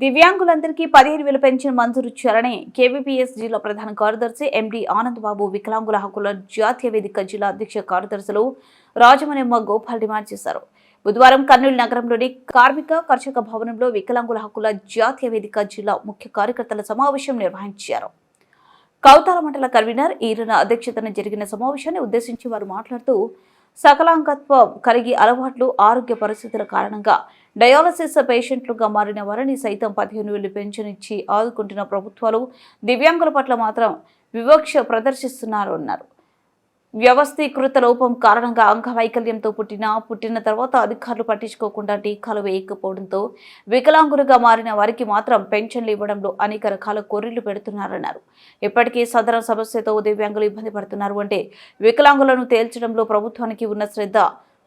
దివ్యాంగులందరికీ పదిహేను వేలు పెన్షన్ మంజూరు చేయాలని కేవీపీఎస్ జిల్లా ప్రధాన కార్యదర్శి ఎండి ఆనంద్ బాబు వికలాంగుల హక్కుల జాతీయ వేదిక జిల్లా అధ్యక్ష కార్యదర్శులు రాజమణిమ్మ గోపాల్ డిమాండ్ చేశారు. బుధవారం కర్నూలు నగరంలోని కార్మిక కర్షక భవనంలో వికలాంగుల హక్కుల జాతీయ వేదిక జిల్లా ముఖ్య కార్యకర్తల సమావేశం నిర్వహించారు. కౌతాల మండల కన్వీనర్ ఈరణ అధ్యక్షతన జరిగిన సమావేశాన్ని ఉద్దేశించి వారు మాట్లాడుతూ సకలాంగత్వం కలిగి అలవాట్లు ఆరోగ్య పరిస్థితుల కారణంగా డయాలసిస్ పేషెంట్లుగా మారిన వారిని సైతం పదిహేను వేలు పెన్షన్ ఇచ్చి ఆదుకుంటున్న ప్రభుత్వాలు దివ్యాంగుల పట్ల మాత్రం వివక్ష ప్రదర్శిస్తున్నారు అన్నారు వ్యవస్థీకృత లోపం కారణంగా అంగవైకల్యంతో పుట్టిన పుట్టిన తర్వాత అధికారులు పట్టించుకోకుండా టీకాలు వేయకపోవడంతో వికలాంగులుగా మారిన వారికి మాత్రం పెన్షన్లు ఇవ్వడంలో అనేక రకాల కొర్రీలు పెడుతున్నారన్నారు. ఇప్పటికీ సదర సమస్యతో దివ్యాంగులు ఇబ్బంది పడుతున్నారు అంటే వికలాంగులను తేల్చడంలో ప్రభుత్వానికి ఉన్న శ్రద్ధ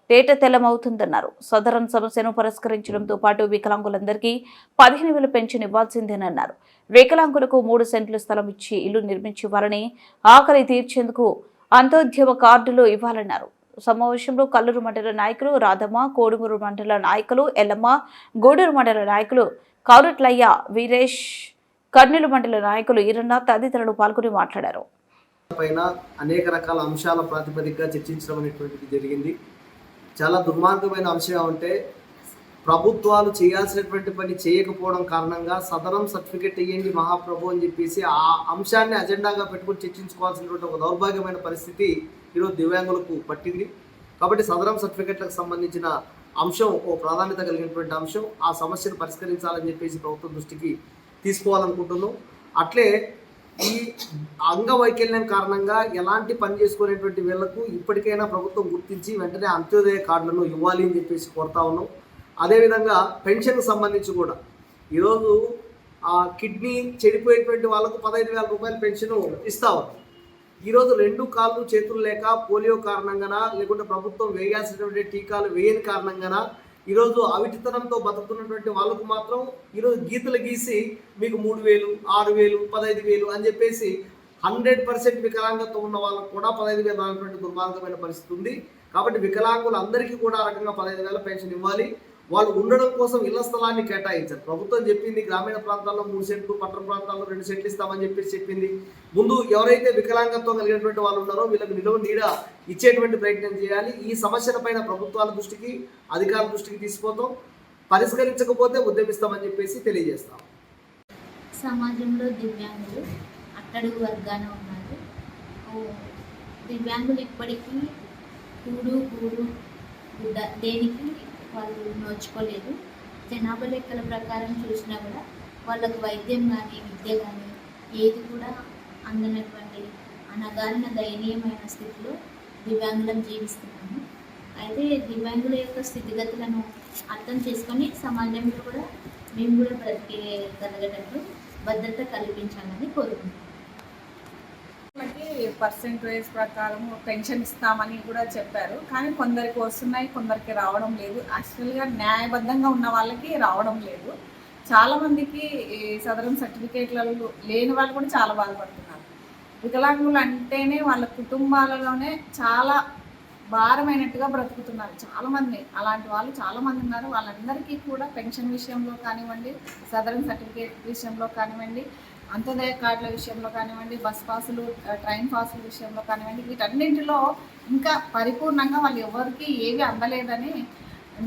తేట తెల్లమవుతుందన్నారు సదరన్ సమస్యను పరిష్కరించడంతో పాటు వికలాంగులందరికీ పదిహేను వేల పెన్షన్ ఇవ్వాల్సిందేనన్నారు. వికలాంగులకు మూడు సెంట్లు స్థలం ఇచ్చి ఇల్లు నిర్మించివ్వాలని ఆకలి తీర్చేందుకు అంత్యోద్యమ కార్డులు ఇవ్వాలన్నారు. సమావేశంలో కల్లూరు మండల నాయకులు రాధమ్మ కోడుమూరు మండల నాయకులు ఎల్లమ్మ గూడూరు మండల నాయకులు కౌరట్లయ్య వీరేష్ కర్నూలు మండల నాయకులు ఈరన్న తదితరులు పాల్గొని మాట్లాడారు. పైన అనేక రకాల అంశాల ప్రాతిపదికగా చర్చించడం అనేటువంటిది జరిగింది. చాలా దుర్మార్గమైన అంశం ఉంటే ప్రభుత్వాలు చేయాల్సినటువంటి పని చేయకపోవడం కారణంగా సదరం సర్టిఫికెట్ ఇవ్వండి మహాప్రభు అని చెప్పేసి ఆ అంశాన్ని అజెండాగా పెట్టుకుని చర్చించుకోవాల్సినటువంటి ఒక దౌర్భాగ్యమైన పరిస్థితి ఈరోజు దివ్యాంగులకు పట్టింది. కాబట్టి సదరం సర్టిఫికెట్లకు సంబంధించిన అంశం ఓ ప్రాధాన్యత కలిగినటువంటి అంశం ఆ సమస్యను పరిష్కరించాలని చెప్పేసి ప్రభుత్వం దృష్టికి తీసుకోవాలనుకుంటున్నాం. అట్లే ఈ అంగవైకల్యం కారణంగా ఎలాంటి పని చేసుకునేటువంటి వీళ్ళకు ఇప్పటికైనా ప్రభుత్వం గుర్తించి వెంటనే అంత్యోదయ కార్డులను ఇవ్వాలి అని చెప్పేసి కోరుతా ఉన్నాం. అదేవిధంగా పెన్షన్కి సంబంధించి కూడా. ఈరోజు ఆ కిడ్నీ చెడిపోయేటువంటి వాళ్ళకు పదహైదు వేల రూపాయల పెన్షన్ ఇస్తా ఉంది ఈరోజు రెండు కాళ్ళు చేతులు లేక పోలియో కారణంగానా లేకుంటే ప్రభుత్వం వేయాల్సినటువంటి టీకాలు వేయని కారణంగానా ఈరోజు అవిటితనంతో బతుకుతున్నటువంటి వాళ్ళకు మాత్రం ఈరోజు గీతలు గీసి మీకు మూడు వేలు ఆరు వేలు పదహైదు వేలు అని చెప్పేసి హండ్రెడ్ పర్సెంట్ వికలాంగత్వం ఉన్న వాళ్ళకు కూడా పదహైదు వేలు రానటువంటి దుర్మార్గమైన పరిస్థితి ఉంది. కాబట్టి వికలాంగులు అందరికీ కూడా ఆ రకంగా పదహైదు వేల పెన్షన్ ఇవ్వాలి. వాళ్ళు ఉండడం కోసం ఇళ్ళ స్థలాన్ని కేటాయించారు. ప్రభుత్వం చెప్పింది గ్రామీణ ప్రాంతాల్లో మూడు సెంట్లు పట్టణ ప్రాంతాల్లో రెండు సెంట్లు ఇస్తామని చెప్పేసి చెప్పింది. ముందు ఎవరైతే వికలాంగత్వం కలిగినటువంటి వాళ్ళు ఉన్నారో వీళ్ళకి నిలువ నీడ ఇచ్చేటువంటి ప్రయత్నం చేయాలి. ఈ సమస్యల పైన ప్రభుత్వాల దృష్టికి అధికారుల దృష్టికి తీసుకుపోతాం. పరిష్కరించకపోతే ఉద్యమిస్తామని చెప్పేసి తెలియజేస్తాం. సమాజంలో దివ్యాంగులు అట్టడుగు వర్గాన ఉన్నారు. దివ్యాంగులు ఇప్పటికీ కూడు కూడు దేనికి వాళ్ళు నోచుకోలేదు. జనాభా లెక్కల ప్రకారం చూసినా కూడా వాళ్ళకు వైద్యం కానీ విద్య కానీ ఏది కూడా అందనటువంటి అనగారిన దయనీయమైన స్థితిలో దివ్యాంగులను జీవిస్తున్నాము. అయితే దివ్యాంగుల యొక్క స్థితిగతులను అర్థం చేసుకొని సమాజంలో కూడా మేము కూడా బ్రతికేయగలిగేటట్టు భద్రత కల్పించాలని కోరుకుంటున్నాం పర్సెంటేజ్ ప్రకారం పెన్షన్ ఇస్తామని కూడా చెప్పారు. కానీ కొందరికి వస్తున్నాయి కొందరికి రావడం లేదు. యాక్చువల్గా న్యాయబద్ధంగా ఉన్న వాళ్ళకి రావడం లేదు. చాలామందికి ఈ సదరం సర్టిఫికేట్లలో లేని వాళ్ళు కూడా చాలా బాధపడుతున్నారు. వికలాంగులు అంటేనే వాళ్ళ కుటుంబాలలోనే చాలా భారమైనట్టుగా బ్రతుకుతున్నారు. చాలా మంది అలాంటి వాళ్ళు చాలామంది ఉన్నారు. వాళ్ళందరికీ కూడా పెన్షన్ విషయంలో కానివ్వండి సదరం సర్టిఫికేట్ విషయంలో కానివ్వండి అంత్యోదయ కార్డుల విషయంలో కానివ్వండి బస్ పాసులు ట్రైన్ పాసుల విషయంలో కానివ్వండి వీటన్నింటిలో ఇంకా పరిపూర్ణంగా వాళ్ళు ఎవరికి ఏవి అందలేదని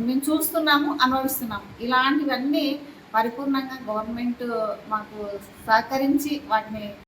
మేము చూస్తున్నాము అనుభవిస్తున్నాము. ఇలాంటివన్నీ పరిపూర్ణంగా గవర్నమెంట్ మాకు సహకరించి వాటిని